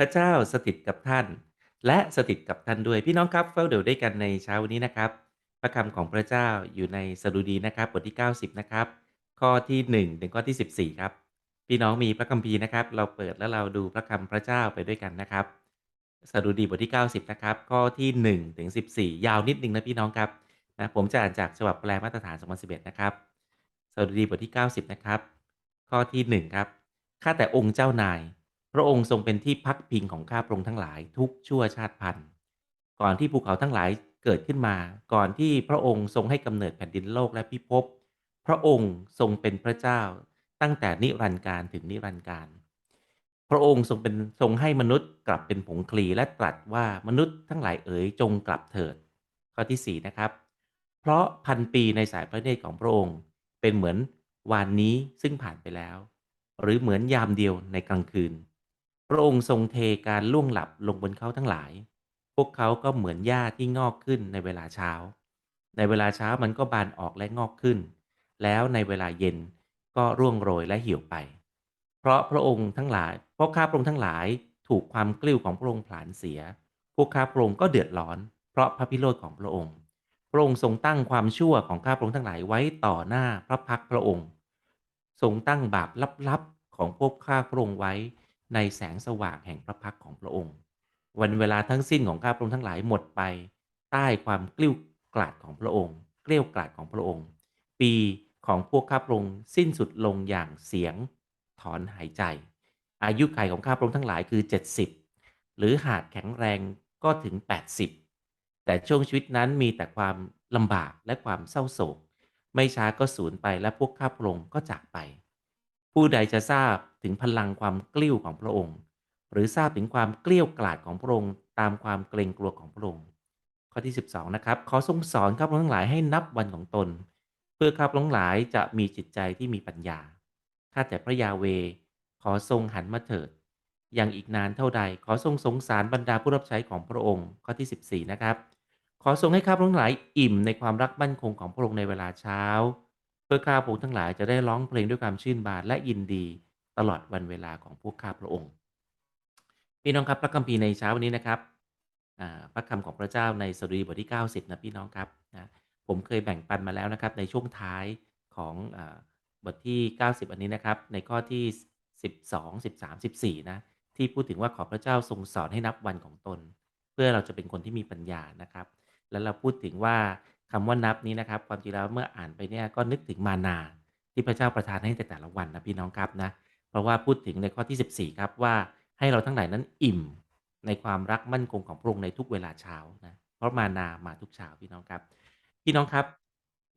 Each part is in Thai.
พระเจ้าสถิตกับท่าน และสถิตกับท่านด้วยพี่น้องครับเฝ้าเดี่ยวด้วยกันในเช้าวันนี้นะครับ พระคำของพระเจ้าอยู่ในสดุดีนะครับบทที่ 90 นะครับ ข้อที่ 1 ถึงข้อที่ 14 ครับ พี่น้องมีพระคัมภีร์นะครับ เราเปิดแล้วเราดูพระคำพระเจ้าไปด้วยกันนะครับสดุดีบทที่ 90 นะครับ ข้อที่ 1 ถึง 14 ยาวนิดนึงนะพี่น้องครับนะผมจะอ่านจากฉบับแปลมาตรฐาน 2011 นะครับสดุดีบทที่ 90 นะครับ ข้อที่ 1 ครับ ข้าแต่องค์เจ้านาย พระองค์ทรงเป็นที่พักพิงของข้าพระองค์ทั้งหลายทุกชั่วชาติพันธุ์ ก่อนที่ภูเขาทั้งหลายเกิดขึ้นมา ก่อนที่พระองค์ทรงให้กำเนิดแผ่นดินโลกและพิภพ พระองค์ทรงเป็นพระเจ้า ตั้งแต่นิรันดร์การถึงนิรันดร์การ พระองค์ทรงเป็นทรงให้มนุษย์กลับเป็นผงคลีและตรัสว่ามนุษย์ทั้งหลายเอ๋ยจงกลับเถิด ข้อที่4นะครับ เพราะพันปีในสายพระเนตรของพระองค์ เป็นเหมือนวานนี้ซึ่งผ่านไปแล้ว หรือเหมือนยามเดียวในกลางคืน พระองค์ทรงเทการล่วงหลับลงบนเขาทั้งหลาย พวกเขาก็เหมือนหญ้าที่งอกขึ้นในเวลาเช้า ในเวลาเช้ามันก็บานออกและงอกขึ้น แล้วในเวลาเย็นก็ร่วงโรยและเหี่ยวไป เพราะพระองค์ทั้งหลาย เพราะข้าพระองค์ทั้งหลายถูกความกลิ้วของพระองค์ผลาญเสีย พวกข้าพระองค์ก็เดือดร้อน เพราะพระพิโรธของพระองค์ พระองค์ทรงตั้งความชั่วของข้าพระองค์ทั้งหลายไว้ต่อหน้าพระพักพระองค์ ทรงตั้งบาปลับๆของพวกข้าพระองค์ไว้ ในแสงสว่างแห่งพระพักของพระองค์ วันเวลาทั้งสิ้นของข้าพระองค์ทั้งหลายหมดไป ใต้ความกลิ้วกลาดของพระองค์ เกลี้ยวกลาดของพระองค์ ปีของพวกข้าพระองค์สิ้นสุดลงอย่างเสียงถอนหายใจ อายุขัยของข้าพระองค์ทั้งหลายคือ 70 หรือหากแข็งแรงก็ถึง 80 แต่ช่วงชีวิตนั้นมีแต่ความลำบากและความเศร้าโศก ไม่ช้าก็สูญไปและพวกข้าพระองค์ก็จากไป ผู้ใดจะทราบ ถึงพลังความกลิ้วของพระองค์ หรือทราบถึงความเกลี้ยวกล่อดของพระองค์ ตามความเกรงกลัวของพระองค์ ข้อที่ 12 นะครับ ขอทรงสอนข้าพระองค์ทั้งหลายให้นับวันของตน เพื่อข้าพระองค์ทั้งหลายจะมีจิตใจที่มีปัญญาข้าแต่พระยาเว ขอทรงหันมาเถิดยังอีกนานเท่าใด ขอทรงสงสารบรรดาผู้รับใช้ของพระองค์ ข้อที่ 14 นะครับ ขอทรงให้ข้าพระองค์ทั้งหลายอิ่มในความรักมั่นคงของพระองค์ในเวลาเช้า เพื่อข้าพระองค์ทั้งหลายจะได้ร้องเพลงด้วยความชื่นบานและยินดี ตลอดวันเวลาของพวกข้าพระองค์พี่น้องครับพระคัมภีร์ในเช้าวันนี้นะครับพระคำของพระเจ้าในสดุดีบทที่ 90 นะพี่น้องครับนะผมเคยแบ่งปันมาแล้วนะครับในช่วงท้ายของอบทที่ 90 อันนี้นะครับ ในข้อที่ 12 13 14 นะ ที่พูดถึงว่าขอพระเจ้าทรงสอนให้นับวันของตน เพื่อเราจะเป็นคนที่มีปัญญานะครับ แล้วเราพูดถึงว่าคำว่านับนี้นะครับ ความจริงแล้วเมื่ออ่านไปเนี่ยก็นึกถึงมานา ที่พระเจ้าประทานให้แต่แต่ละวันนะพี่น้องครับนะ เพราะว่าพูดถึงในข้อที่ 14 ครับว่าให้เราทั้งหลายนั้นอิ่มในความรักมั่นคงของพระองค์ในทุกเวลาเช้านะเพราะมานามาทุกเช้าพี่น้องครับพี่น้องครับ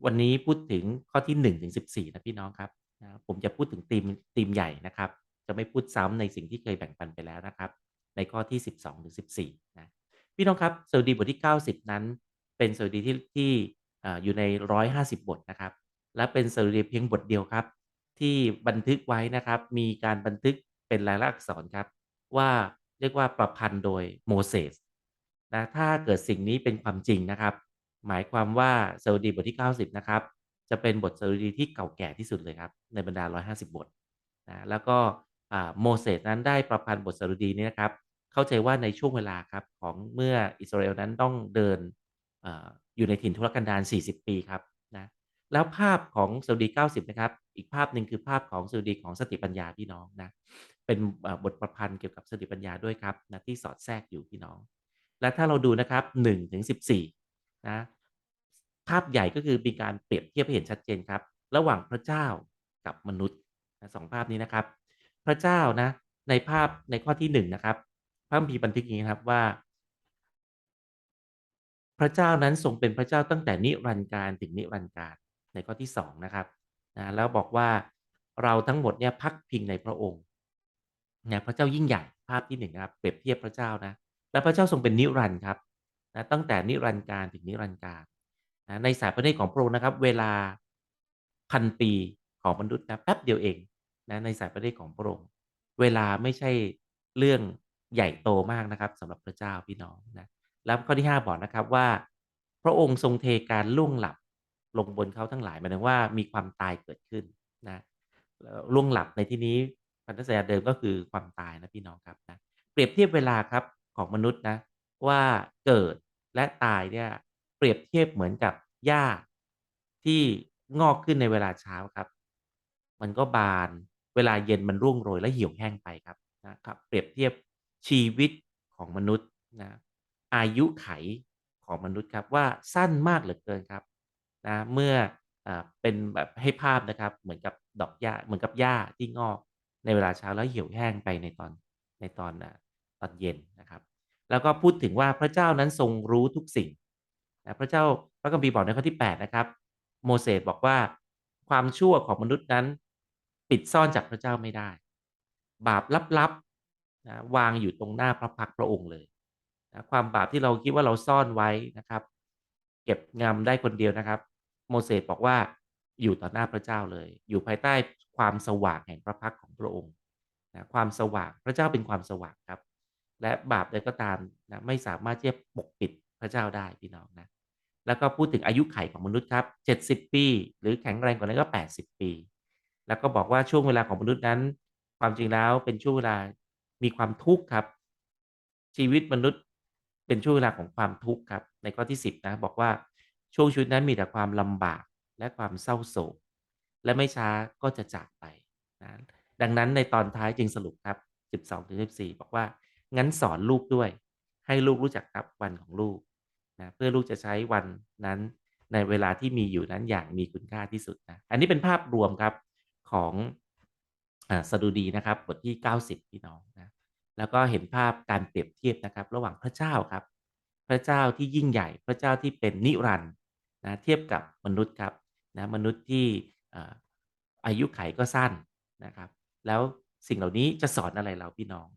วันนี้พูดถึงข้อที่1ถึง14 นะพี่น้องครับนะผมจะพูดถึงธีมธีมใหญ่นะครับ จะไม่พูดซ้ำในสิ่งที่เคยแบ่งปันไปแล้วนะครับ ในข้อที่ 12ถึง14นะพี่น้องครับสดุดีบทที่ 90 นั้น เป็นสดุดีที่ที่อ่าอยู่ใน 150 บทนะครับ และเป็นสดีเพียงบทเดียวครับ ที่บันทึกไว้นะครับ มีการบันทึกเป็นลายลักษณ์อักษรครับ ว่าเรียกว่าประพันธ์โดยโมเสสนะถ้าเกิดสิ่งนี้เป็นความจริงนะครับ หมายความว่าสดุดีบทที่ 90 นะครับ จะเป็นบทสดุดีที่เก่าแก่ที่สุดเลยครับ ในบรรดา 150 บทนะแล้วก็โมเสสนั้นได้ประพันธ์บทสดุดีนี้นะครับ เข้าใจว่าในช่วงเวลาครับของเมื่ออิสราเอลนั้นต้องเดินออยู่ในถิ่นทุรกันดาร40 ปีครับ แล้วภาพของสดุดี 90 นะครับ อีกภาพหนึ่งคือภาพของสดุดีของสติปัญญาพี่น้องนะ เป็นบทประพันธ์เกี่ยวกับสติปัญญาด้วยครับนะที่สอดแทรกอยู่พี่น้อง และถ้าเราดูนะครับ1ถึง14 นะ ภาพใหญ่ก็คือมีการเปรียบเทียบให้เห็นชัดเจนครับ ระหว่างพระเจ้ากับมนุษย์นะสองภาพนี้นะครับ พระเจ้านะ ในภาพในข้อที่1นะครับพระคัมภีร์บันทึกอย่างนี้ครับว่าพระเจ้านั้นทรงเป็นพระเจ้าตั้งแต่นิรันดร์การถึงนิรันดร์การ ในข้อที่2นะครับนะแล้วบอกว่าเราทั้งหมดเนี่ยพักพิงในพระองค์นะพระเจ้ายิ่งใหญ่ภาพที่หนึ่งครับเปรียบเทียบพระเจ้านะและพระเจ้าทรงเป็นนิรันดร์ครับนะตั้งแต่นิรันดร์การถึงนิรันดร์การนะในสายพระเนตรของพระองค์นะครับ เวลาพันปีของมนุษย์นะแป๊บเดียวเองนะในสายพระเนตรของพระองค์เวลาไม่ใช่เรื่องใหญ่โตมากนะครับสำหรับพระเจ้าพี่น้องนะแล้วข้อที่ 5 บอกนะครับว่า พระองค์ทรงเทการล่วงหลับ ลงบนเขาทั้งหลายหมายถึงว่ามีความตายเกิดขึ้นนะล่วงหลับในที่นี้พันธสัญญาเดิมก็คือความตายนะพี่น้องครับนะเปรียบเทียบเวลาครับของมนุษย์นะว่าเกิดและตายเนี่ยเปรียบเทียบเหมือนกับหญ้าที่งอกขึ้นในเวลาเช้าครับ มันก็บานเวลาเย็นมันร่วงโรยและเหี่ยวแห้งไปครับนะครับ เปรียบเทียบชีวิตของมนุษย์นะอายุไขของมนุษย์ครับว่าสั้นมากเหลือเกินครับ นะเมื่ออ่าเป็นแบบให้ภาพนะครับ เหมือนกับดอกหญ้าเหมือนกับหญ้าที่งอกในเวลาเช้าแล้วเหี่ยวแห้งไปในตอนในตอนอ่าตอนเย็นนะครับ แล้วก็พูดถึงว่าพระเจ้านั้นทรงรู้ทุกสิ่งนะพระเจ้าพระคัมภีร์บอกในข้อที่ 8 นะครับ โมเสสบอกว่าความชั่วของมนุษย์นั้น ปิดซ่อนจากพระเจ้าไม่ได้ บาปลับๆนะวางอยู่ตรงหน้าพระพักพระองค์เลยนะความบาปที่เราคิดว่าเราซ่อนไว้นะครับ เก็บงำได้คนเดียวนะครับ โมเสสบอกว่าอยู่ต่อหน้าพระเจ้าเลย อยู่ภายใต้ความสว่างแห่งพระพักของพระองค์นะความสว่างพระเจ้าเป็นความสว่างครับ และบาปใดก็ตามนะไม่สามารถที่จะปกปิดพระเจ้าได้พี่น้องนะแล้วก็พูดถึงอายุไขของมนุษย์ครับ 70 ปี หรือแข็งแรงกว่านั้นก็ 80 ปี แล้วก็บอกว่าช่วงเวลาของมนุษย์นั้น ความจริงแล้วเป็นช่วงเวลามีความทุกข์ครับ ชีวิตมนุษย์เป็นช่วงเวลาของความทุกข์ครับ ในข้อที่ 10 นะ บอกว่า ช่วงชีวิตนั้นมีแต่ความลำบากและความเศร้าโศก และไม่ช้าก็จะจากไปนะดังนั้นในตอนท้ายจึงสรุปครับ 12-14 บอกว่า งั้นสอนลูกด้วย ให้ลูกรู้จักนับวันของลูกนะเพื่อลูกจะใช้วันนั้นในเวลาที่มีอยู่นั้นอย่างมีคุณค่าที่สุดนะ อันนี้เป็นภาพรวมครับของอาสดุดีนะครับบทที่ 90 พี่น้องนะ แล้วก็เห็นภาพการเปรียบเทียบนะครับ ระหว่างพระเจ้าครับ พระเจ้าที่ยิ่งใหญ่ พระเจ้าที่เป็นนิรันดร์ นะเทียบกับมนุษย์ครับนะมนุษย์ที่อายุไขก็สั้นนะครับ แล้วสิ่งเหล่านี้จะสอนอะไรเราพี่น้อง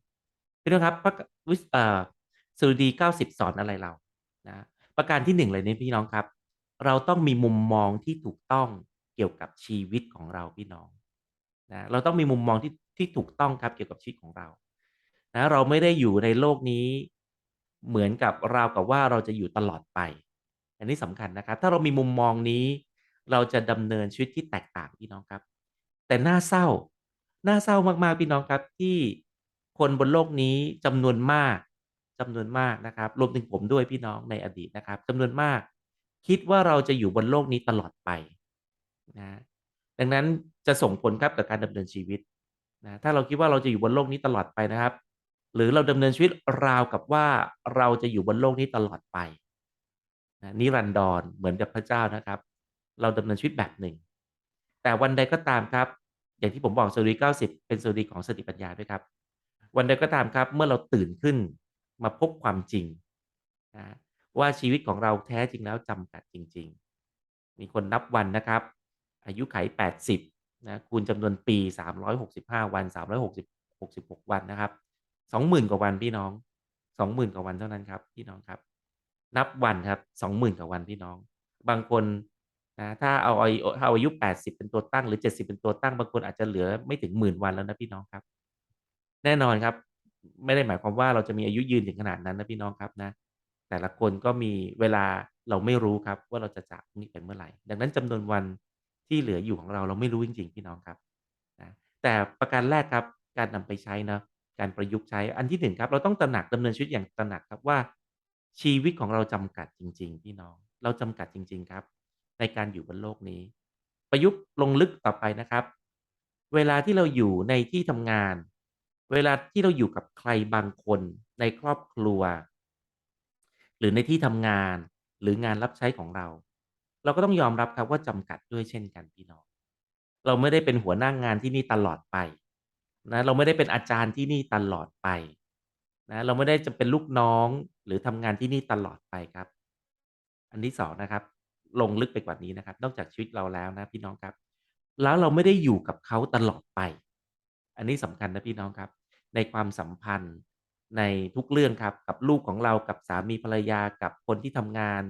พี่น้องครับพระวิเอ่อสดุดี90สอนอะไรเรานะประการที่หนึ่งเลยนี่พี่น้องครับ เราต้องมีมุมมองที่ถูกต้องเกี่ยวกับชีวิตของเราพี่น้องนะเราต้องมีมุมมองที่ที่ถูกต้องครับเกี่ยวกับชีวิตของเรานะเราไม่ได้อยู่ในโลกนี้เหมือนกับราวกับว่าเราจะอยู่ตลอดไป อันนี้สำคัญนะครับ ถ้าเรามีมุมมองนี้ เราจะดำเนินชีวิตที่แตกต่างพี่น้องครับ แต่น่าเศร้า น่าเศร้ามากๆพี่น้องครับ ที่คนบนโลกนี้จำนวนมากจำนวนมากนะครับ รวมถึงผมด้วยพี่น้องในอดีตนะครับจำนวนมาก คิดว่าเราจะอยู่บนโลกนี้ตลอดไปนะดังนั้นจะส่งผลครับกับการดำเนินชีวิตนะถ้าเราคิดว่าเราจะอยู่บนโลกนี้ตลอดไปนะครับ หรือเราดำเนินชีวิตราวกับว่าเราจะอยู่บนโลกนี้ตลอดไป นิรันดรเหมือนกับพระเจ้านะครับ เราดำเนินชีวิตแบบหนึ่ง แต่วันใดก็ตามครับ อย่างที่ผมบอกสดุดี90 เป็นสดุดีของสติปัญญาด้วยครับ วันใดก็ตามครับ เมื่อเราตื่นขึ้นมาพบความจริงนะว่าชีวิตของเราแท้จริงแล้วจำกัดจริง ๆ มีคนนับวันนะครับ อายุไข 80นะคูณจำนวนปี 365 วัน 360 66 วันนะครับ 20,000 กว่าวันพี่น้อง 20,000 กว่าวันเท่านั้นครับพี่น้องครับ นับวันครับ20,000กว่าวันพี่น้อง บางคนนะถ้าเอาอายุเอาอายุ80เป็นตัวตั้งหรือ70เป็นตัวตั้งบางคนอาจจะเหลือไม่ถึงหมื่นวันแล้วนะพี่น้องครับ แน่นอนครับ ไม่ได้หมายความว่าเราจะมีอายุยืนถึงขนาดนั้นนะพี่น้องครับนะ แต่ละคนก็มีเวลาเราไม่รู้ครับ ว่าเราจะจากนี้ไปเมื่อไหร่ ดังนั้นจำนวนวันที่เหลืออยู่ของเราเราไม่รู้จริง ๆ พี่น้องครับนะแต่ประการแรกครับการนำไปใช้นะการประยุกต์ใช้อันที่หนึ่งครับ เราต้องตระหนักดำเนินชีวิตอย่างตระหนักครับว่า ชีวิตของเราจำกัดจริง ๆ พี่น้อง เราจำกัดจริง ๆ ครับ ในการอยู่บนโลกนี้ ประยุกต์ลงลึกต่อไปนะครับ เวลาที่เราอยู่ในที่ทำงาน เวลาที่เราอยู่กับใครบางคนในครอบครัว หรือในที่ทำงานหรืองานรับใช้ของเรา เราก็ต้องยอมรับครับว่าจำกัดด้วยเช่นกันพี่น้อง เราไม่ได้เป็นหัวหน้างงานที่นี่ตลอดไปนะเราไม่ได้เป็นอาจารย์ที่นี่ตลอดไป นะเราไม่ได้จะเป็นลูกน้องหรือทำงานที่นี่ตลอดไปครับ อันที่สองนะครับ ลงลึกไปกว่านี้นะครับ นอกจากชีวิตเราแล้วนะพี่น้องครับ แล้วเราไม่ได้อยู่กับเขาตลอดไป อันนี้สำคัญนะพี่น้องครับ ในความสัมพันธ์ในทุกเรื่องครับ กับลูกของเรากับสามีภรรยากับคนที่ทำงาน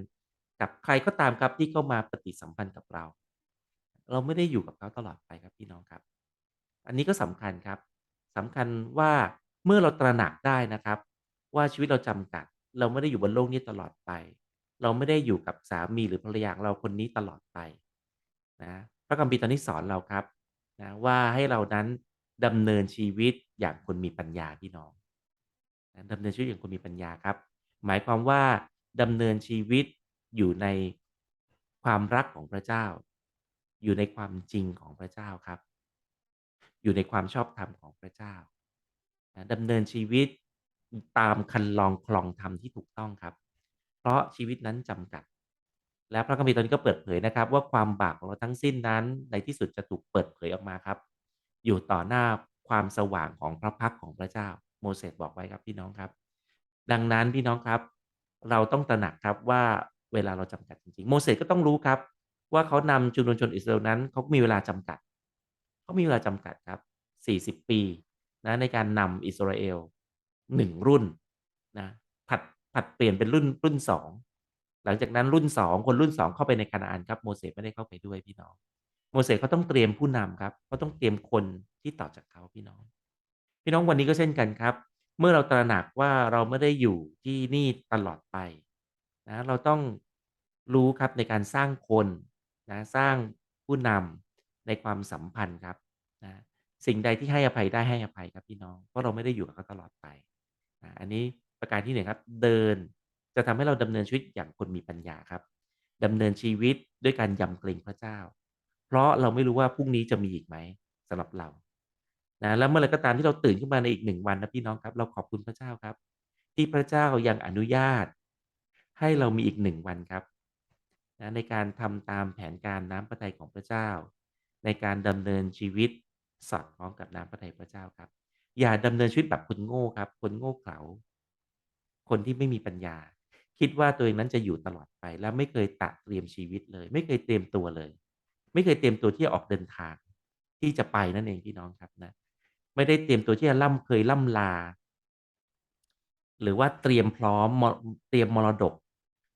กับใครก็ตามครับที่เข้ามาปฏิสัมพันธ์กับเรา เราไม่ได้อยู่กับเขาตลอดไปครับพี่น้องครับ อันนี้ก็สำคัญครับสำคัญว่า เมื่อเราตระหนักได้นะครับ ว่าชีวิตเราจำกัด เราไม่ได้อยู่บนโลกนี้ตลอดไป เราไม่ได้อยู่กับสามีหรือภรรยาของเราคนนี้ตลอดไปนะพระคัมภีร์ตอนนี้สอนเราครับนะว่าให้เรานั้นดำเนินชีวิตอย่างคนมีปัญญาพี่น้องดำเนินชีวิตอย่างคนมีปัญญาครับ หมายความว่าดำเนินชีวิตอยู่ในความรักของพระเจ้า อยู่ในความจริงของพระเจ้าครับ อยู่ในความชอบธรรมของพระเจ้า ดำเนินชีวิตตามคันลองคลองธรรมที่ถูกต้องครับ เพราะชีวิตนั้นจำกัด และพระคัมภีร์ตอนนี้ก็เปิดเผยนะครับ ว่าความบาปของเราทั้งสิ้นนั้น ในที่สุดจะถูกเปิดเผยออกมาครับ อยู่ต่อหน้าความสว่างของพระพักของพระเจ้า โมเสสบอกไว้ครับพี่น้องครับ ดังนั้นพี่น้องครับ เราต้องตระหนักครับว่าเวลาเราจำกัดจริงๆ โมเสสก็ต้องรู้ครับ ว่าเขานำจุมชนอิสราเอลนั้นเขามีเวลาจำกัดเขามีเวลาจำกัดครับ 40 ปี นะในการนำอิสราเอลหนึ่งรุ่นนะผัดผัดเปลี่ยนเป็นรุ่นรุ่นสองหลังจากนั้นรุ่นสองคนรุ่นสองเข้าไปในคานาอันครับโมเสสไม่ได้เข้าไปด้วยพี่น้อง โมเสสเขาต้องเตรียมผู้นำครับเขาต้องเตรียมคนที่ต่อจากเขาพี่น้อง พี่น้องวันนี้ก็เช่นกันครับ เมื่อเราตระหนักว่าเราไม่ได้อยู่ที่นี่ตลอดไปนะเราต้องรู้ครับในการสร้างคนนะสร้างผู้นำในความสัมพันธ์ครับนะ สิ่งใดที่ให้อภัยได้ให้อภัยครับพี่น้อง เพราะเราไม่ได้อยู่กับเขาตลอดไปนะอันนี้ประการที่หนึ่งครับ เดินจะทำให้เราดำเนินชีวิตอย่างคนมีปัญญาครับดำเนินชีวิตด้วยการยำเกรงพระเจ้า เพราะเราไม่รู้ว่าพรุ่งนี้จะมีอีกไหมสำหรับเรานะแล้วเมื่อไรก็ตามที่เราตื่นขึ้นมาในอีกหนึ่งวันนะพี่น้องครับ เราขอบคุณพระเจ้าครับ ที่พระเจ้ายังอนุญาต ให้เรามีอีกหนึ่งวันครับนะในการทำตามแผนการน้ำพระทัยของพระเจ้า ในการดำเนินชีวิต สอดคล้องกับน้ำพระทัยพระเจ้าครับ อย่าดำเนินชีวิตแบบคนโง่ครับ คนโง่เขลาคนที่ไม่มีปัญญา คิดว่าตัวเองนั้นจะอยู่ตลอดไป แล้วไม่เคยตะเตรียมชีวิตเลย ไม่เคยเตรียมตัวเลย ไม่เคยเตรียมตัวที่จะออกเดินทาง ที่จะไปนั่นเองพี่น้องครับนะ ไม่ได้เตรียมตัวที่จะล่ำเคยล่ำลา หรือว่าเตรียมพร้อมเตรียมมรดก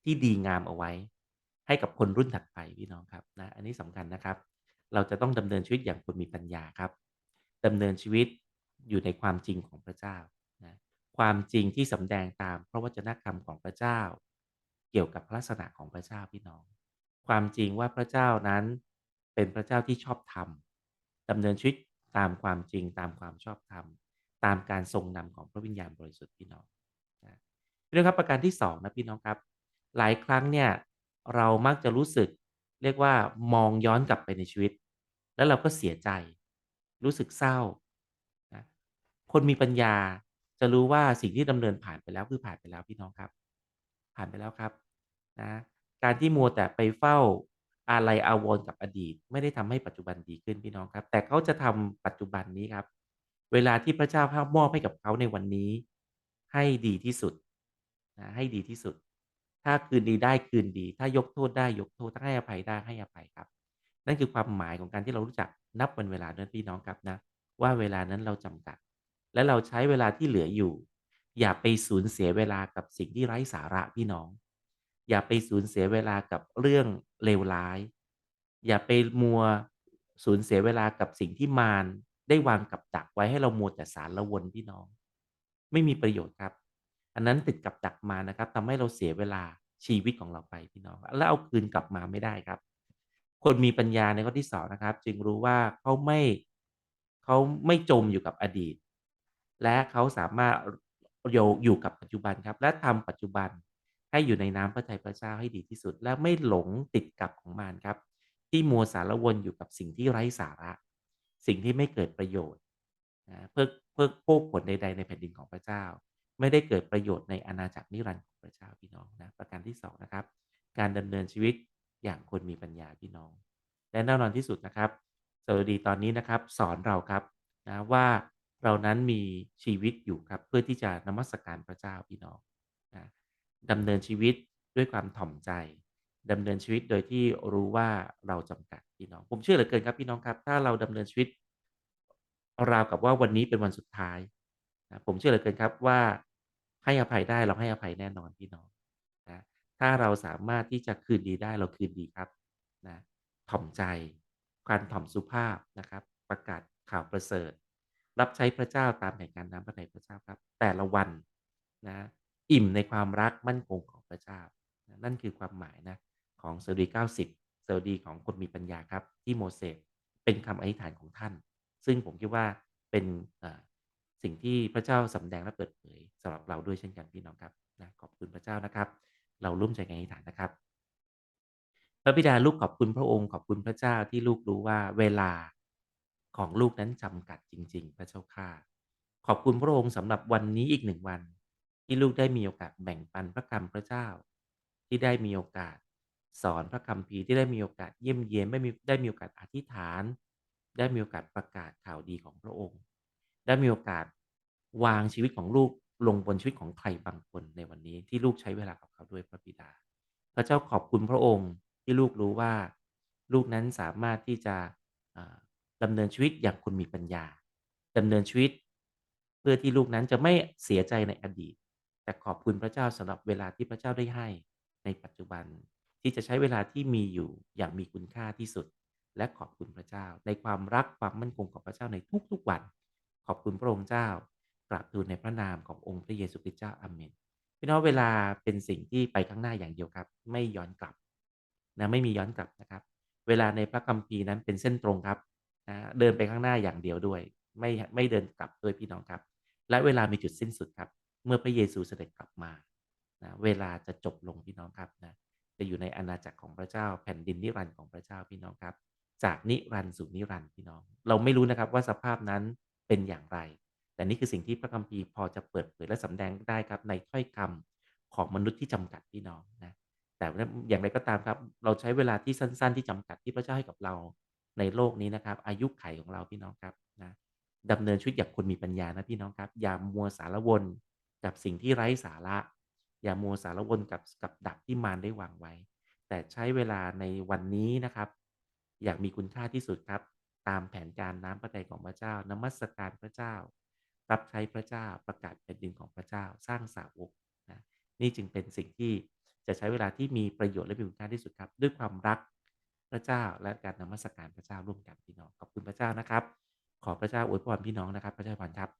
ที่ดีงามเอาไว้ ให้กับคนรุ่นถัดไปพี่น้องครับนะ อันนี้สำคัญนะครับ เราจะต้องดำเนินชีวิตอย่างคนมีปัญญาครับดำเนินชีวิตอยู่ในความจริงของพระเจ้านะความจริงที่สำแดงตามพระวจนะคำของพระเจ้า เกี่ยวกับลักษณะของพระเจ้าพี่น้อง ความจริงว่าพระเจ้านั้นเป็นพระเจ้าที่ชอบธรรมดำเนินชีวิตตามความจริงตามความชอบธรรม ตามการทรงนำของพระวิญญาณบริสุทธิ์พี่น้องนะพี่น้องครับประการที่สองนะพี่น้องครับ หลายครั้งเนี่ยเรามักจะรู้สึกเรียกว่ามองย้อนกลับไปในชีวิต แล้วเราก็เสียใจ รู้สึกเศร้านะคนมีปัญญาจะรู้ว่าสิ่งที่ดำเนินผ่านไปแล้วคือผ่านไปแล้วพี่น้องครับ ผ่านไปแล้วครับนะการที่มัวแต่ไปเฝ้าอะไรอาวรกับอดีต ไม่ได้ทำให้ปัจจุบันดีขึ้นพี่น้องครับ แต่เขาจะทำปัจจุบันนี้ครับ เวลาที่พระเจ้าพระมอบให้กับเขาในวันนี้ ให้ดีที่สุดนะให้ดีที่สุด ถ้าคืนดีได้คืนดี ถ้ายกโทษได้ยกโทษถ้าให้อภัยได้ให้อภัยครับ นั่นคือความหมายของการที่เรารู้จักนับวันเวลาด้วยพี่น้องครับนะ ว่าเวลานั้นเราจำกัด และเราใช้เวลาที่เหลืออยู่ อย่าไปสูญเสียเวลากับสิ่งที่ไร้สาระพี่น้อง อย่าไปสูญเสียเวลากับเรื่องเลวร้าย อย่าไปมัวสูญเสียเวลากับสิ่งที่มารได้วางกับดักไว้ให้เรามัวแต่สารละวนพี่น้อง ไม่มีประโยชน์ครับ อันนั้นติดกับดักมานะครับทำให้เราเสียเวลาชีวิตของเราไปพี่น้อง แล้วเอาคืนกลับมาไม่ได้ครับ คนมีปัญญาในข้อที่สองนะครับ จึงรู้ว่าเขาไม่เขาไม่จมอยู่กับอดีต และเขาสามารถโยอยู่กับปัจจุบันครับ และทำปัจจุบันให้อยู่ในน้ำพระทัยพระเจ้าให้ดีที่สุด และไม่หลงติดกับของมารครับ ที่มัวสารวนอยู่กับสิ่งที่ไร้สาระ สิ่งที่ไม่เกิดประโยชน์นะเพื่อเพื่อโภคผลใด ๆ ในแผ่นดินของพระเจ้า ไม่ได้เกิดประโยชน์ในอาณาจักรนิรันดร์ของพระเจ้าพี่น้องนะประการที่สองนะครับการดำเนินชีวิต อย่างคนมีปัญญาพี่น้อง และแน่นอนที่สุดนะครับสวัสดีตอนนี้นะครับ สอนเราครับนะว่าเรานั้นมีชีวิตอยู่ครับเพื่อที่จะนมัสการพระเจ้าพี่น้องนะดำเนินชีวิตด้วยความถ่อมใจดำเนินชีวิตโดยที่รู้ว่าเราจำกัดพี่น้อง ผมเชื่อเหลือเกินครับพี่น้องครับ ถ้าเราดำเนินชีวิตราวกับว่าวันนี้เป็นวันสุดท้ายนะผมเชื่อเหลือเกินครับว่าให้อภัยได้เราให้อภัยแน่นอนพี่น้อง ถ้าเราสามารถที่จะคืนดีได้เราคืนดีครับนะถ่อมใจ การถ่อมสุภาพนะครับ ประกาศข่าวประเสริฐ รับใช้พระเจ้าตามแผนการน้ำพระทัยพระเจ้าครับ แต่ละวันนะอิ่มในความรักมั่นคงของพระเจ้า นั่นคือความหมายนะของสดี 90สดีของคนมีปัญญาครับ ที่โมเสสเป็นคำอธิษฐานของท่าน ซึ่งผมคิดว่าเป็นสิ่งที่พระเจ้าสำแดงและเปิดเผยสำหรับเราด้วยเช่นกันพี่น้องครับนะขอบคุณพระเจ้านะครับ เราร่วมใจกันอธิษฐานนะครับ พระบิดาลูกขอบคุณพระองค์ขอบคุณพระเจ้าที่ลูกรู้ว่าเวลาของลูกนั้นจำกัดจริง ๆ พระเจ้าข้าขอบคุณพระองค์สำหรับวันนี้อีกหนึ่งวัน ที่ลูกได้มีโอกาสแบ่งปันพระคำพระเจ้า ที่ได้มีโอกาสสอนพระคัมภีที่ได้มีโอกาสเยี่ยมเยียนไม่มีได้มีโอกาสอธิษฐาน ได้มีโอกาสประกาศข่าวดีของพระองค์ ได้มีโอกาสวางชีวิตของลูก ลงบนชีวิตของใครบางคนในวันนี้ที่ลูกใช้เวลากับเขาด้วยพระบิดา พระเจ้าขอบคุณพระองค์ที่ลูกรู้ว่า ลูกนั้นสามารถที่จะอ่าดำเนินชีวิตอย่างคนมีปัญญาดำเนินชีวิต เพื่อที่ลูกนั้นจะไม่เสียใจในอดีต แต่ขอบคุณพระเจ้าสำหรับเวลาที่พระเจ้าได้ให้ในปัจจุบันที่จะใช้เวลาที่มีอยู่อย่างมีคุณค่าที่สุด และขอบคุณพระเจ้า ในความรักความมั่นคงของพระเจ้าในทุกๆวัน ขอบคุณพระองค์เจ้า กราบทูลในพระนามขององค์พระเยซูคริสต์เจ้าอาเมนพี่น้องเวลาเป็นสิ่งที่ไปข้างหน้าอย่างเดียวครับ ไม่ย้อนกลับนะไม่มีย้อนกลับนะครับ เวลาในพระคัมภีร์นั้นเป็นเส้นตรงครับนะเดินไปข้างหน้าอย่างเดียวด้วย ไม่ไม่เดินกลับด้วยพี่น้องครับ และเวลามีจุดสิ้นสุดครับ เมื่อพระเยซูเสด็จกลับมานะเวลาจะจบลงพี่น้องครับนะจะอยู่ในอาณาจักรของพระเจ้าแผ่นดินนิรันดร์ของพระเจ้าพี่น้องครับ จากนิรันดร์สู่นิรันดร์พี่น้อง เราไม่รู้นะครับว่าสภาพนั้นเป็นอย่างไร แต่นี่คือสิ่งที่พระคัมภีร์พอจะเปิดเผยและสำแดงได้ครับในถ้อยคำของมนุษย์ที่จำกัดพี่น้องนะแต่อย่างไรก็ตามครับ เราใช้เวลาที่สั้น ๆ ที่จำกัดที่พระเจ้าให้กับเราในโลกนี้นะครับ อายุไขของเราพี่น้องครับนะดำเนินชีวิตอย่างคนมีปัญญานะพี่น้องครับ อย่ามัวสารวนกับสิ่งที่ไร้สาระ อย่ามัวสารวนกับกับดักที่มารได้วางไว้ แต่ใช้เวลาในวันนี้นะครับ อย่างมีคุณค่าที่สุดครับ ตามแผนการน้ำพระทัยของพระเจ้านมัสการพระเจ้า รับใช้พระเจ้าประกาศแผ่นดินของพระเจ้าสร้างสาวกนะนี่จึงเป็นสิ่งที่จะใช้เวลาที่มีประโยชน์และมีคุณค่าที่สุดครับ ด้วยความรักพระเจ้าและการนมัสการพระเจ้าร่วมกันพี่น้องขอบคุณพระเจ้านะครับ ขอพระเจ้าอวยพรพี่น้องนะครับพระเจ้าพรครับ